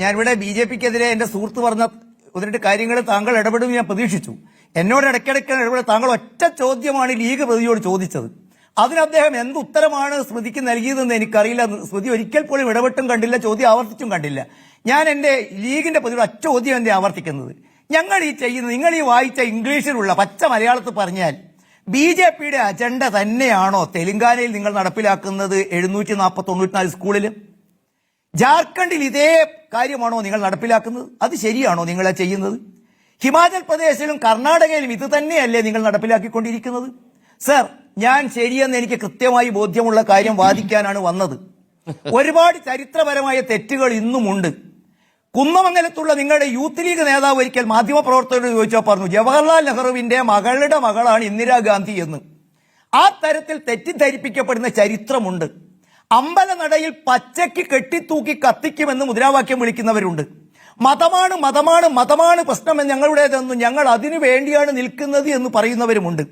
ഞാനിവിടെ B J പിക്കെതിരെ എന്റെ സുഹൃത്ത് പറഞ്ഞ ഒന്നിട്ട് കാര്യങ്ങൾ താങ്കൾ ഇടപെടും ഞാൻ പ്രതീക്ഷിച്ചു. എന്നോട് ഇടയ്ക്കിടയ്ക്ക് ഇടപെടും താങ്കൾ ഒറ്റ ചോദ്യമാണ് ലീഗ് പ്രതിയോട് ചോദിച്ചത്. അതിന് അദ്ദേഹം എന്ത് ഉത്തരമാണ് സ്മൃതിക്ക് നൽകിയതെന്ന് എനിക്കറിയില്ല. സ്മൃതി ഒരിക്കൽ പോലും ഇടപെട്ടും കണ്ടില്ല ചോദ്യം ആവർത്തിച്ചും കണ്ടില്ല. ഞാൻ എന്റെ ലീഗിന്റെ പ്രതിയോട് ചോദ്യം എന്റെ ആവർത്തിക്കുന്നത്? ഞങ്ങൾ ഈ ചെയ്യുന്നത് നിങ്ങൾ ഈ വായിച്ച ഇംഗ്ലീഷിലുള്ള പച്ച മലയാളത്തിൽ പറഞ്ഞാൽ ബി ജെ പിയുടെ അജണ്ട തന്നെയാണോ തെലുങ്കാനയിൽ നിങ്ങൾ നടപ്പിലാക്കുന്നത് എഴുന്നൂറ്റി നാൽപ്പത്തി തൊണ്ണൂറ്റിനാല് സ്കൂളിലും? ജാർഖണ്ഡിൽ ഇതേ കാര്യമാണോ നിങ്ങൾ നടപ്പിലാക്കുന്നത്? അത് ശരിയാണോ നിങ്ങളെ ചെയ്യുന്നത്? ഹിമാചൽ പ്രദേശിലും കർണാടകയിലും ഇത് തന്നെയല്ലേ നിങ്ങൾ നടപ്പിലാക്കിക്കൊണ്ടിരിക്കുന്നത്? സർ ഞാൻ ശരിയെന്ന് എനിക്ക് കൃത്യമായി ബോധ്യമുള്ള കാര്യം വാദിക്കാനാണ് വന്നത്. ഒരുപാട് ചരിത്രപരമായ തെറ്റുകൾ ഇന്നുമുണ്ട്. കുന്നമംഗലത്തുള്ള നിങ്ങളുടെ യൂത്ത് ലീഗ് നേതാവ് ഒരിക്കൽ മാധ്യമപ്രവർത്തകരോട് ചോദിച്ചാൽ പറഞ്ഞു ജവഹർലാൽ നെഹ്റുവിന്റെ മകളുടെ മകളാണ് ഇന്ദിരാഗാന്ധി എന്ന്. ആ തരത്തിൽ തെറ്റിദ്ധരിപ്പിക്കപ്പെടുന്ന ചരിത്രമുണ്ട്. അമ്പലനടയിൽ പച്ചയ്ക്ക് കെട്ടിത്തൂക്കി കത്തിക്കുമെന്ന് മുദ്രാവാക്യം വിളിക്കുന്നവരുണ്ട്. മതമാണ് മതമാണ് മതമാണ് പ്രശ്നമെന്ന് ഞങ്ങളുടേതെന്നും ഞങ്ങൾ അതിനു വേണ്ടിയാണ് നിൽക്കുന്നത് എന്ന് പറയുന്നവരുമുണ്ട്.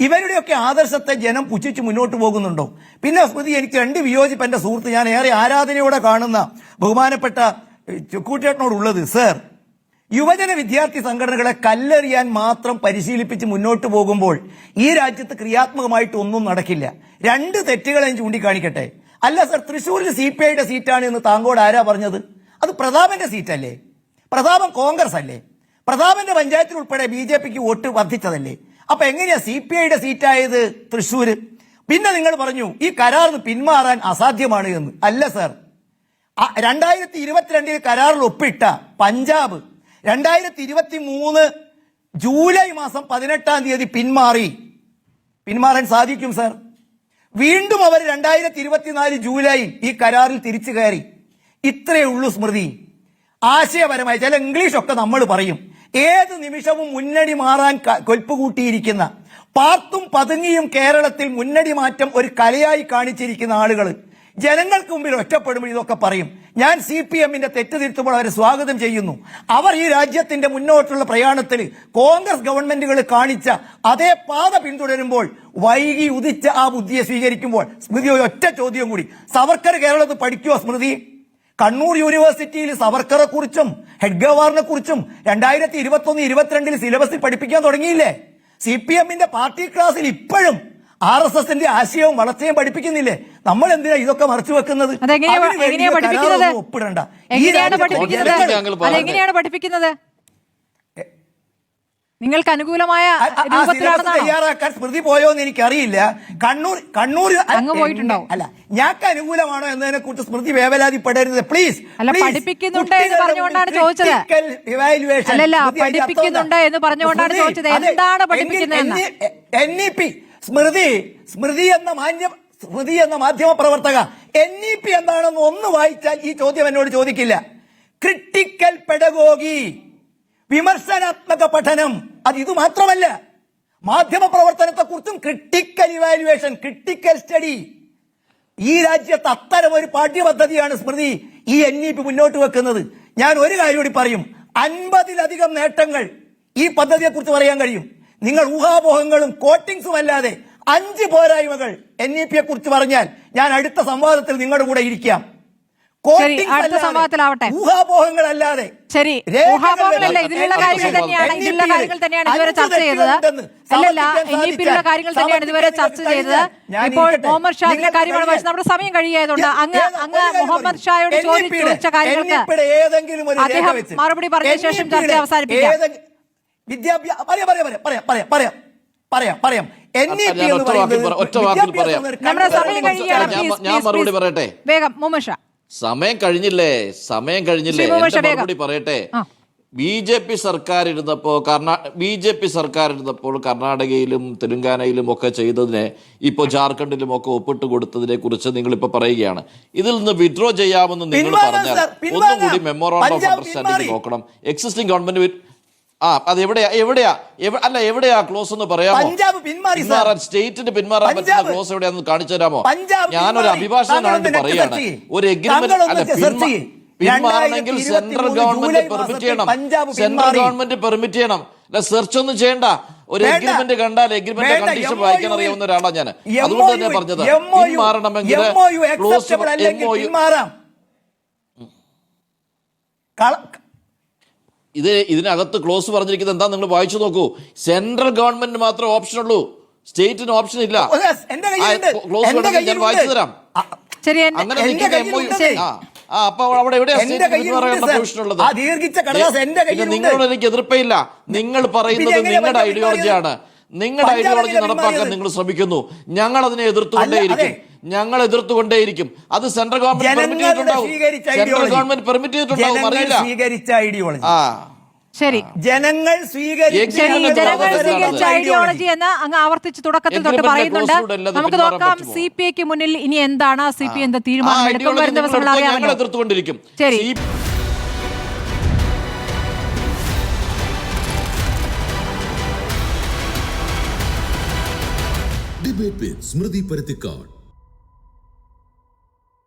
ഇവരുടെയൊക്കെ ആദർശത്തെ ജനം പുച്ഛിച്ച് മുന്നോട്ട് പോകുന്നുണ്ടോ? പിന്നെ സ്മൃതി എനിക്ക് രണ്ട് വിയോജിപ്പ് എന്റെ സുഹൃത്ത്. ഞാൻ ഏറെ ആരാധനയോടെ കാണുന്ന ബഹുമാനപ്പെട്ട ചുക്കൂട്ടേട്ടനോടുള്ളത് സർ യുവജന വിദ്യാർത്ഥി സംഘടനകളെ കല്ലെറിയാൻ മാത്രം പരിശീലിപ്പിച്ച് മുന്നോട്ട് പോകുമ്പോൾ ഈ രാജ്യത്ത് ക്രിയാത്മകമായിട്ട് ഒന്നും നടക്കില്ല. രണ്ട് തെറ്റുകളെ ചൂണ്ടിക്കാണിക്കട്ടെ. അല്ല സർ തൃശ്ശൂരിൽ സി പി ഐയുടെ സീറ്റാണ് എന്ന് താങ്കോട് ആരാ പറഞ്ഞത്? അത് പ്രതാപന്റെ സീറ്റല്ലേ? പ്രതാപൻ കോൺഗ്രസ് അല്ലേ പ്രതാപന്റെ പഞ്ചായത്തിൽ ഉൾപ്പെടെ ബി ജെ പിക്ക് വോട്ട് വർദ്ധിച്ചതല്ലേ? അപ്പൊ എങ്ങനെയാ സി പി ഐയുടെ സീറ്റായത് തൃശ്ശൂര്? പിന്നെ നിങ്ങൾ പറഞ്ഞു ഈ കരാറിന് പിന്മാറാൻ അസാധ്യമാണ് എന്ന്. അല്ല സർ. രണ്ടായിരത്തി ഇരുപത്തിരണ്ടിൽ കരാറിൽ ഒപ്പിട്ട പഞ്ചാബ് രണ്ടായിരത്തി ഇരുപത്തി മൂന്ന് ജൂലൈ മാസം പതിനെട്ടാം തീയതി പിന്മാറി. പിന്മാറാൻ സാധിക്കും സർ. വീണ്ടും അവർ രണ്ടായിരത്തി ഇരുപത്തിനാല് ജൂലൈ ഈ കരാറിൽ തിരിച്ചു കയറി. ഇത്രയേ ഉള്ളൂ സ്മൃതി. ആശയപരമായി ചില ഇംഗ്ലീഷ് ഒക്കെ നമ്മൾ പറയും. ഏത് നിമിഷവും മുന്നണി മാറാൻ കൊൽപ്പ് കൂട്ടിയിരിക്കുന്ന പാർത്തും പതുങ്ങിയും കേരളത്തിൽ മുന്നണി മാറ്റം ഒരു കലയായി കാണിച്ചിരിക്കുന്ന ആളുകൾ ജനങ്ങൾക്ക് മുമ്പിൽ ഒറ്റപ്പെടുമ്പോൾ ഇതൊക്കെ പറയും. ഞാൻ സി പി എമ്മിന്റെ തെറ്റ് തിരുത്തുമ്പോൾ അവരെ സ്വാഗതം ചെയ്യുന്നു. അവർ ഈ രാജ്യത്തിന്റെ മുന്നോട്ടുള്ള പ്രയാണത്തിൽ കോൺഗ്രസ് ഗവൺമെന്റുകൾ കാണിച്ച അതേ പാത പിന്തുടരുമ്പോൾ വൈകി ഉദിച്ച ആ ബുദ്ധിയെ സ്വീകരിക്കുമ്പോൾ സ്മൃതി ഒറ്റ ചോദ്യം കൂടി. സവർക്കർ കേരളത്തിൽ പഠിക്കുമോ സ്മൃതി? കണ്ണൂർ യൂണിവേഴ്സിറ്റിയിൽ സവർക്കറെ കുറിച്ചും ഹെഡ് ഗവർണറെ കുറിച്ചും രണ്ടായിരത്തി ഇരുപത്തി ഒന്ന് സിലബസിൽ പഠിപ്പിക്കാൻ തുടങ്ങിയില്ലേ? സി പി എമ്മിന്റെ പാർട്ടി ക്ലാസ്സിൽ ഇപ്പോഴും ആർ എസ് എസിന്റെ ആശയവും വളർച്ചയും പഠിപ്പിക്കുന്നില്ലേ? നമ്മൾ എന്തിനാ ഇതൊക്കെ മറച്ചു വെക്കുന്നത്? ഒപ്പിടണ്ട. എങ്ങനെയാണ് പഠിപ്പിക്കുന്നത്? നിങ്ങൾക്ക് അനുകൂലമായ തയ്യാറാക്കാൻ സ്മൃതി പോയോ എന്ന് എനിക്കറിയില്ല. കണ്ണൂർ കണ്ണൂർ അങ്ങ് പോയിട്ടുണ്ടാവും. അല്ല ഞങ്ങൾക്ക് അനുകൂലമാണോ എന്നതിനെ കുറിച്ച് സ്മൃതി വേവലാതിപ്പെടരുത്. പ്ലീസ് അല്ല, പഠിപ്പിക്കുന്നുണ്ട് എന്ന് പറഞ്ഞുകൊണ്ടാണ് ചോദിച്ചത്. അല്ലല്ല, പഠിപ്പിക്കുന്നുണ്ട് എന്ന് പറഞ്ഞുകൊണ്ടാണ് ചോദിച്ചത്. എന്താണ് പഠിപ്പിക്കുന്നത് N E P Smriti Smriti എന്ന മാന്യ സ്മൃതി എന്ന മാധ്യമ പ്രവർത്തക എൻ ഇ പി എന്താണെന്ന് ഒന്ന് വായിച്ചാൽ ഈ ചോദ്യം എന്നോട് ചോദിക്കില്ല. ക്രിട്ടിക്കൽ പെഡഗോഗി വിമർശനാത്മക പഠനം അത് ഇത് മാത്രമല്ല. മാധ്യമ പ്രവർത്തനത്തെ കുറിച്ചും ക്രിട്ടിക്കൽ ഇവാലുവേഷൻ ക്രിട്ടിക്കൽ സ്റ്റഡി ഈ രാജ്യത്ത് അത്തരം ഒരു പാഠ്യപദ്ധതിയാണ് സ്മൃതി ഈ എൻ ഇ പി മുന്നോട്ട് വെക്കുന്നത്. ഞാൻ ഒരു കാര്യം കൂടി പറയും. അൻപതിലധികം നേട്ടങ്ങൾ ഈ പദ്ധതിയെ കുറിച്ച് പറയാൻ കഴിയും. നിങ്ങൾ ഊഹാപോഹങ്ങളും കോട്ടിങ്സും അല്ലാതെ അഞ്ച് പോരായ്മകൾ എൻ ഇ പിയെ കുറിച്ച് പറഞ്ഞാൽ ഞാൻ അടുത്ത സംവാദത്തിൽ നിങ്ങളുടെ കൂടെ ഇരിക്കാം. അടുത്ത സംവാദത്തിലാവട്ടെ. ഊഹാപോഹങ്ങളല്ലാതെ ശരി ഊഹാപോഹങ്ങളല്ല. ഇതിലുള്ള കാര്യങ്ങൾ തന്നെയാണ് ഇതിലുള്ള കാര്യങ്ങൾ തന്നെയാണ് ഇതുവരെ ചർച്ച ചെയ്തത്. അല്ലല്ല കാര്യങ്ങൾ തന്നെയാണ് ഇതുവരെ ചർച്ച ചെയ്തത്. ഇപ്പോൾ മുഹമ്മദ് ഷാ കാര്യമാണ് പക്ഷെ നമ്മുടെ സമയം കഴിയായതുകൊണ്ട് അങ്ങ് ഏത് അങ്ങ് മുഹമ്മദ് ഷായോട് ചോദി- ചോദിച്ച കാര്യങ്ങൾക്ക് അദ്ദേഹം മറുപടി പറഞ്ഞ ശേഷം ചർച്ച അവസാനിപ്പിക്കാം. വിദ്യാഭ്യാസ പറയാം പറയാം പറയാം പറയാം പറയാം പറയാം പറയാം ഞാൻ സമയം മറുപടി. പറയട്ടെ? വേഗം കഴിഞ്ഞില്ലേ? സമയം കഴിഞ്ഞില്ലേ. മറുപടി പറയട്ടെ? ബി ജെ പി സർക്കാർ ഇരുന്നപ്പോ കർണാ ബി ജെ പി സർക്കാർ ഇരുന്നപ്പോൾ കർണാടകയിലും തെലുങ്കാനയിലും ഒക്കെ ചെയ്തതിനെ ഇപ്പോ ജാർഖണ്ഡിലും ഒക്കെ ഒപ്പിട്ട് കൊടുത്തതിനെ കുറിച്ച് നിങ്ങൾ ഇപ്പൊ പറയുകയാണ്. ഇതിൽ നിന്ന് വിഡ്രോ ചെയ്യാമെന്ന് നിങ്ങൾ പറഞ്ഞാൽ ഒന്നും കൂടി ഒന്നുകൂടി മെമ്മോറാണ്ടം ഓഫ് അണ്ടർസ്റ്റാൻഡിംഗ് നോക്കണം. എക്സിസ്റ്റിംഗ് ഗവൺമെന്റ് ആ അത് എവിടെയാ? എവിടെയാ? അല്ല എവിടെയാ ക്ലോസ് എന്ന് പറയാമോ? പഞ്ചാബ് പിന്മാറി. പിന്മാറാൻ സ്റ്റേറ്റിന് പിന്മാറാൻ പറ്റുന്ന ക്ലോസ് എവിടെയാന്ന് കാണിച്ചു തരാമോ? ഞാനൊരു. അഭിഭാഷകനാണെന്ന് പറയാണ്. ഒരു എഗ്രിമെന്റ് അല്ല. പിന്മാറണമെങ്കിൽ സെൻട്രൽ ഗവൺമെന്റ് പെർമിറ്റ് ചെയ്യണം. സെൻട്രൽ ഗവൺമെന്റ് പെർമിറ്റ് ചെയ്യണം. അല്ല സെർച്ച് ഒന്നും ചെയ്യണ്ട. ഒരു എഗ്രിമെന്റ് കണ്ടാൽ എഗ്രിമെന്റ് കണ്ടീഷൻ വായിക്കാൻ അറിയാവുന്ന ഒരാളാണ് ഞാൻ അതുകൊണ്ട് തന്നെ പറഞ്ഞത് പിന്മാറണമെങ്കിൽ ക്ലോസ് എം അല്ലെങ്കിൽ യു ഇത് ഇതിനകത്ത് ക്ലോസ് പറഞ്ഞിരിക്കുന്നത് എന്താ നിങ്ങൾ വായിച്ചു നോക്കൂ. സെൻട്രൽ ഗവൺമെന്റ് മാത്രമേ ഓപ്ഷൻ ഉള്ളൂ. സ്റ്റേറ്റിന് ഓപ്ഷൻ ഇല്ല. ഓ, എന്റെ കയ്യിലുണ്ട്. ക്ലോസ് ഞാൻ വായിച്ചു തരാം അങ്ങനെ ആ അപ്പൊ അവിടെ എവിടെയാണ്. നിങ്ങളോട് എനിക്ക് എതിർപ്പയില്ല. നിങ്ങൾ പറയുന്നത് നിങ്ങളുടെ ഐഡിയോളജിയാണ് നിങ്ങളുടെ ഐഡിയോളജി നടപ്പാക്കാൻ നിങ്ങൾ ശ്രമിക്കുന്നു. ഞങ്ങൾ അതിനെ എതിർത്തുകൊണ്ടേയിരിക്കും ഞങ്ങൾ എതിർത്തുകൊണ്ടേയിരിക്കും. അത് സെൻട്രൽ ഗവൺമെന്റ് പെർമിറ്റ് ചെയ്തിട്ടുണ്ടാവും. സെൻട്രൽ ഗവൺമെന്റ് പെർമിറ്റ് ചെയ്തിട്ടുണ്ടാവും. അറിയില്ല. സ്വീകരിച്ച ഐഡിയോളജി ശരി. ജനങ്ങൾ സ്വീകരിച്ച ഐഡിയോളജി എന്ന് അങ്ങ് ആവർത്തിച്ച് തുടക്കത്തിൽ തൊട്ട് പറയുന്നുണ്ട്. നമുക്ക് നോക്കാം സി പി ഐക്ക് മുന്നിൽ ഇനി എന്താണ്? സി പി എന്താ തീരുമാനം വരും ദിവസങ്ങൾ അറിയാമല്ലോ ശരി. ഡിബേറ്റ് സ്മൃതി പരുത്തിക്കാട്